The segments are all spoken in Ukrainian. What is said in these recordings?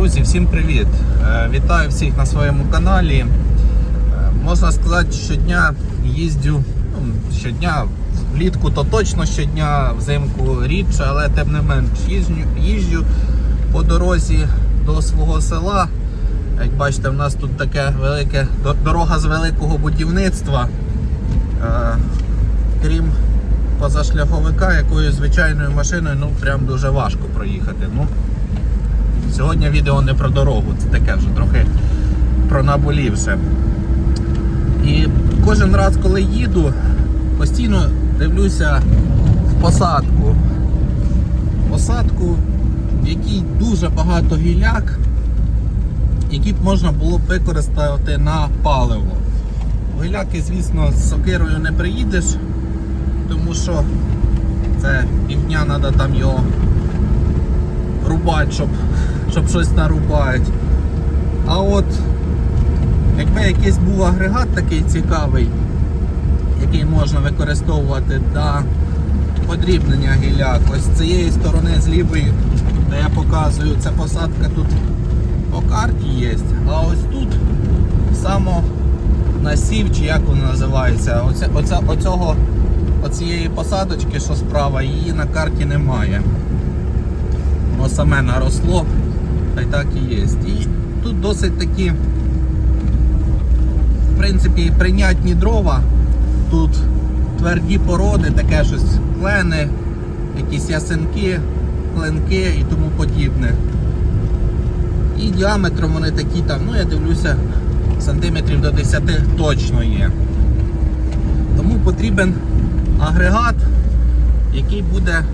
Друзі, всім привіт! Е, Вітаю всіх на своєму каналі. Е, Можна сказати, щодня їздю, ну, щодня влітку то точно щодня, взимку рідше, але тим не менш їжджу, їжджу по дорозі до свого села. Як бачите, в нас тут таке велике дорога з великого будівництва. Е, Крім позашляховика, якоюсь звичайною машиною, ну прям дуже важко проїхати. Ну, Сьогодні відео не про дорогу, це таке вже трохи про наболівше. І кожен раз, коли їду, постійно дивлюся в посадку. Посадку, в якій дуже багато гіляк, які б можна було б використати на паливо. Гіляки, звісно, з сокирою не приїдеш, тому що це півдня треба там його рубати, щоб, щоб щось нарубати. А от якби якийсь був агрегат такий цікавий, який можна використовувати для подрібнення гіляк, ось з цієї сторони з лівої, де я показую, ця посадка тут по карті є, а ось тут само насів, чи як воно називається, оце, оце, оцього, оцієї посадочки, що справа, її на карті немає. Воно саме наросло, та так і є. І тут досить такі, в принципі, прийнятні дрова. Тут тверді породи, таке щось клени, якісь ясенки, клинки і тому подібне. І діаметром вони такі там, ну я дивлюся, сантиметрів до 10 точно є. Тому потрібен агрегат, який буде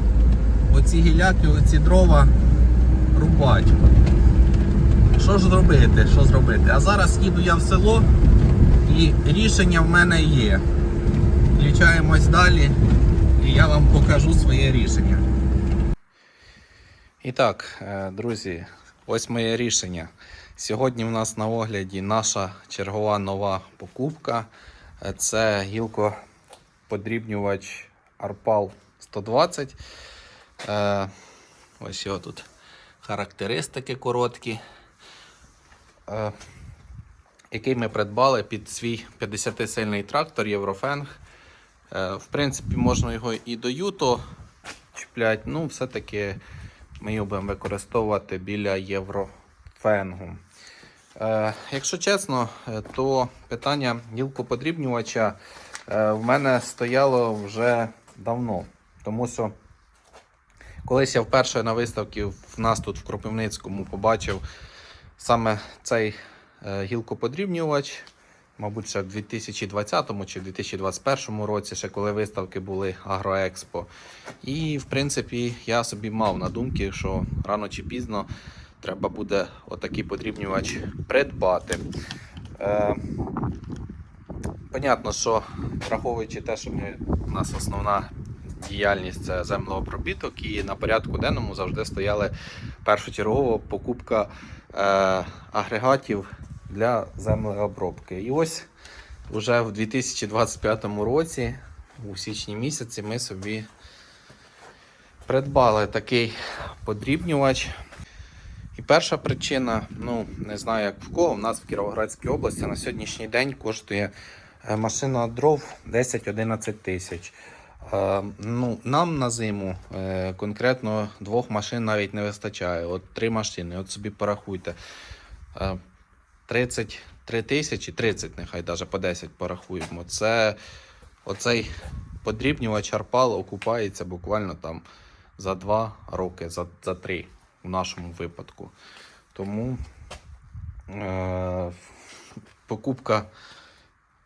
оці гіляки, оці дрова рубати. Що ж зробити? Що зробити? А зараз їду я в село і рішення в мене є. Включаємось далі і я вам покажу своє рішення. І так, е, друзі, ось моє рішення. Сьогодні в нас на огляді наша чергова нова покупка. Е, Це гілкоподрібнювач Arpal 120. Е, ось його тут характеристики короткі, який ми придбали під свій 50-сильний трактор Єврофенг. Е, в принципі, можна його і до Юто чіпляти, ну, все-таки ми його будемо використовувати біля Єврофенгу. Е, якщо чесно, е, то питання гілкоподрібнювача е, в мене стояло вже давно, тому що Колись я вперше на виставці в нас тут в Кропивницькому побачив саме цей е, гілкоподрібнювач, мабуть, ще в 2020 чи 2021 році, ще коли виставки були Агроекспо. І, в принципі, я собі мав на думці, що рано чи пізно треба буде отакий подрібнювач придбати. Е, понятно, що враховуючи те, що ми, у нас основна діяльність це землеобробіток, і на порядку денному завжди стояли першочергово покупка агрегатів для землеобробки. І ось уже в 2025 році, у січні місяці, ми собі придбали такий подрібнювач. І перша причина, ну не знаю як в кого, в нас в Кіровоградській області на сьогоднішній день коштує е, машина дров 10-11 тисяч. Е, ну, нам на зиму е, конкретно двох машин навіть не вистачає. От три машини, от собі порахуйте. Е, 33 тисячі, 30, нехай навіть по 10 порахуємо. Це оцей подрібнювач Арпал окупається буквально там за 2 роки, за, за 3 в нашому випадку. Тому е, покупка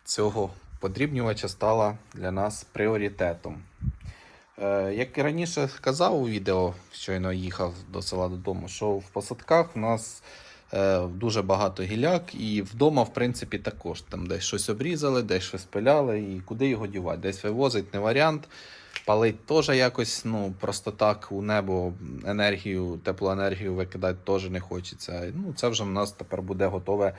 цього подрібнювача стала для нас пріоритетом. Е, як і раніше казав у відео, щойно їхав до села додому, що в посадках у нас е, дуже багато гіляк, і вдома, в принципі, також там десь щось обрізали, десь щось пиляли, і куди його дівати? Десь вивозить не варіант. Палить теж якось, ну просто так у небо енергію, теплоенергію викидати теж не хочеться. Ну, це вже в нас тепер буде готове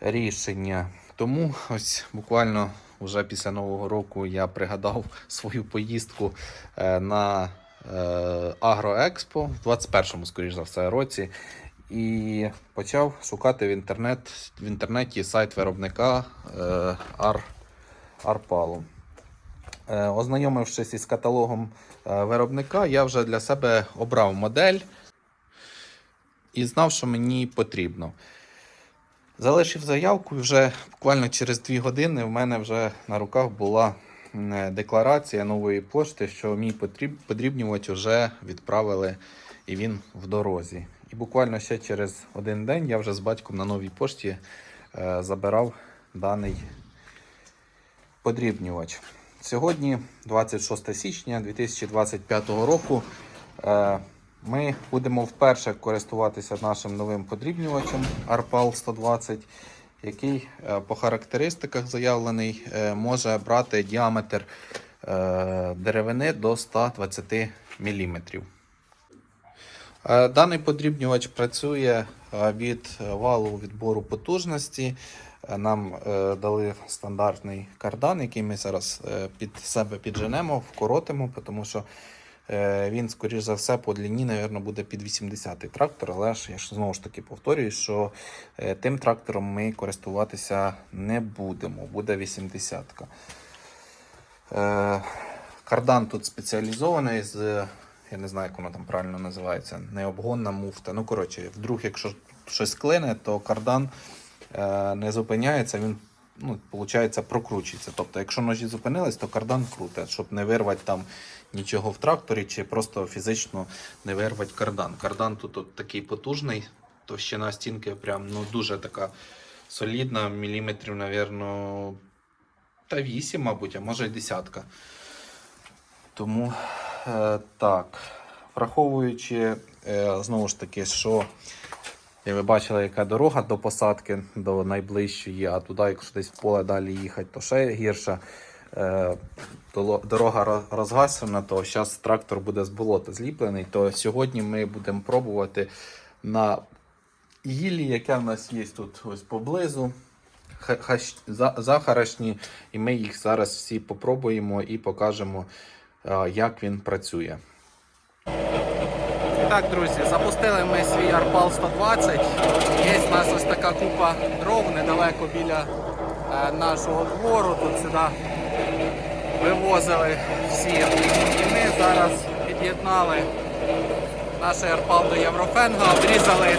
рішення. Тому ось буквально вже після Нового року я пригадав свою поїздку е, на е, Агроекспо в 21-му, скоріш за все, році. і почав шукати в, інтернет, в інтернеті сайт виробника е, Ар, Арпалу. Ознайомившись із каталогом виробника, я вже для себе обрав модель і знав, що мені потрібно. Залишив заявку і вже буквально через 2 години в мене вже на руках була декларація нової пошти, що мій подрібнювач вже відправили і він в дорозі. І буквально ще через один день я вже з батьком на новій пошті е, забирав даний подрібнювач. Сьогодні, 26 січня 2025 року, е, ми будемо вперше користуватися нашим новим подрібнювачем Arpal 120, який е, по характеристиках заявлений е, може брати діаметр е, деревини до 120 мм. Даний подрібнювач працює від валу відбору потужності. Нам дали стандартний кардан, який ми зараз під себе підженемо, вкоротимо, тому що він, скоріш за все, по длині, мабуть, буде під 80-й трактор. Але ж я ж знову ж таки повторюю, що е, тим трактором ми користуватися не будемо, буде 80-ка. Е, Кардан тут спеціалізований з, я не знаю, як воно там правильно називається, необгонна муфта. Ну, коротше, вдруг, якщо щось клине, то кардан е, не зупиняється, він, ну, виходить, прокручується. Тобто, якщо ножі зупинились, то кардан круте, щоб не вирвати там нічого в тракторі, чи просто фізично не вирвати кардан. Кардан тут от такий потужний, товщина стінки прям ну, дуже така солідна, міліметрів, навірно, та 8, мабуть, а може й десятка. Тому е, так, враховуючи е, знову ж таки, що як ви бачили, яка дорога до посадки до найближчої, а туди, якщо десь в поле далі їхати, то ще гірше. Е, дорога розгасена, то зараз трактор буде з болота зліплений. То сьогодні ми будемо пробувати на гіллі, яке в нас є тут ось поблизу. Захарашні, і ми їх зараз всі попробуємо і покажемо, е, як він працює. Так, друзі, запустили ми свій Арпал 120. Є в нас ось така купа дров недалеко біля е, нашого двору. Тут сюди вивозили всі. І ми зараз під'єднали наш Арпал до Єврофенга, обрізали е,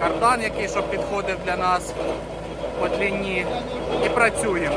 кардан, який щоб підходив для нас по длині, і працюємо.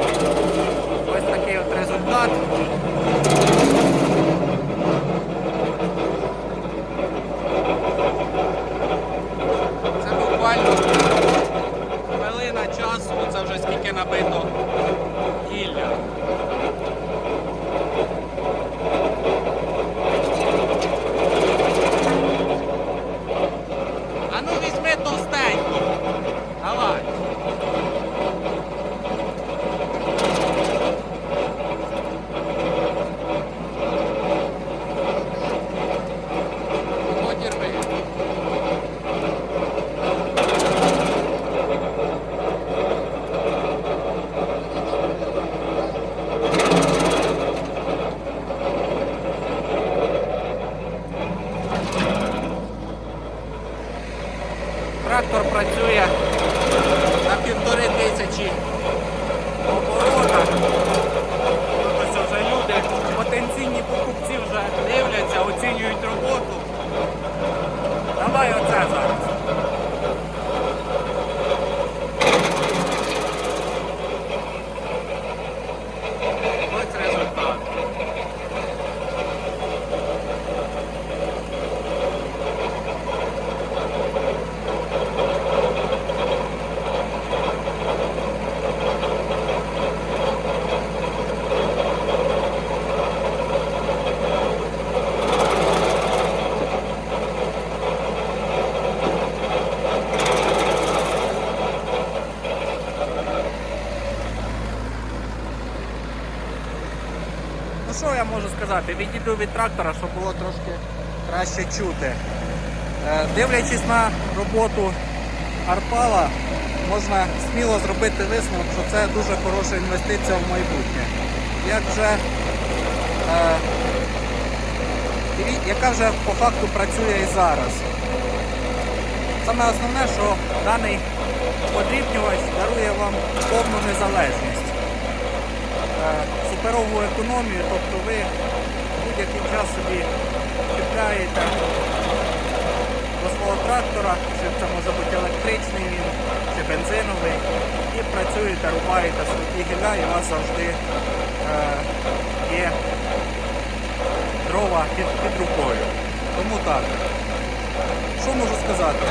Сказати? Відійду від трактора, щоб було трошки краще чути. Е, Дивлячись на роботу Арпала, можна сміло зробити висновок, що це дуже хороша інвестиція в майбутнє. Як вже, е, яка вже по факту працює і зараз. Саме основне, що даний подрібнювач дарує вам повну незалежність, Суперову економію, тобто ви будь-який час собі чіпляєте до свого трактора, чи це може бути електричний він, чи бензиновий, і працюєте, рубаєте свої гілля, і у вас завжди е, є дрова під, під рукою. Тому так. Що можу сказати?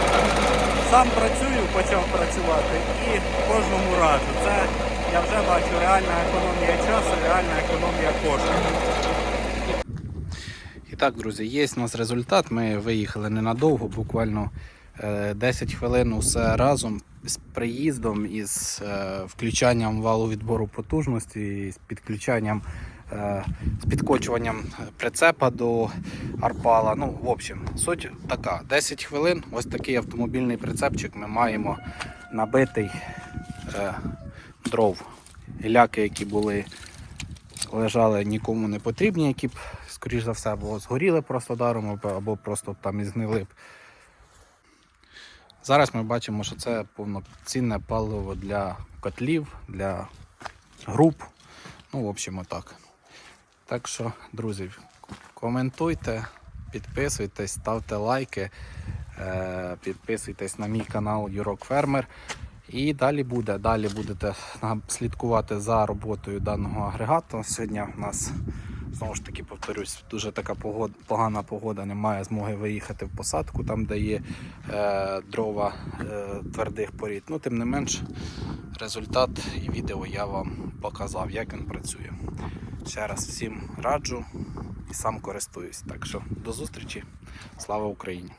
Сам працюю, почав працювати і кожному раджу. Це я вже бачу реальна економія часу, реальна економія коштів. І так, друзі, є у нас результат. Ми виїхали ненадовго, буквально е, 10 хвилин усе разом з приїздом і з е, включанням валу відбору потужності, з підключанням, е, з підкочуванням прицепа до арпала. Ну, в общем, суть така: 10 хвилин, ось такий автомобільний прицепчик ми маємо набитий е, дров. Гіляки, які були лежали нікому не потрібні, які б, скоріш за все, або згоріли просто даром, або просто там і згнили б. Зараз ми бачимо, що це повноцінне паливо для котлів, для груп. Ну, в общем, отак. Так що, друзі, коментуйте, підписуйтесь, ставте лайки, е, підписуйтесь на мій канал Юрок Фермер. І далі буде. Далі будете слідкувати за роботою даного агрегату. Сьогодні у нас знову ж таки повторюсь, дуже така погода, погана погода, немає змоги виїхати в посадку, там де є е, дрова е, твердих порід. Ну, тим не менш, результат і відео я вам показав, як він працює. Ще раз всім раджу і сам користуюсь. Так що до зустрічі. Слава Україні!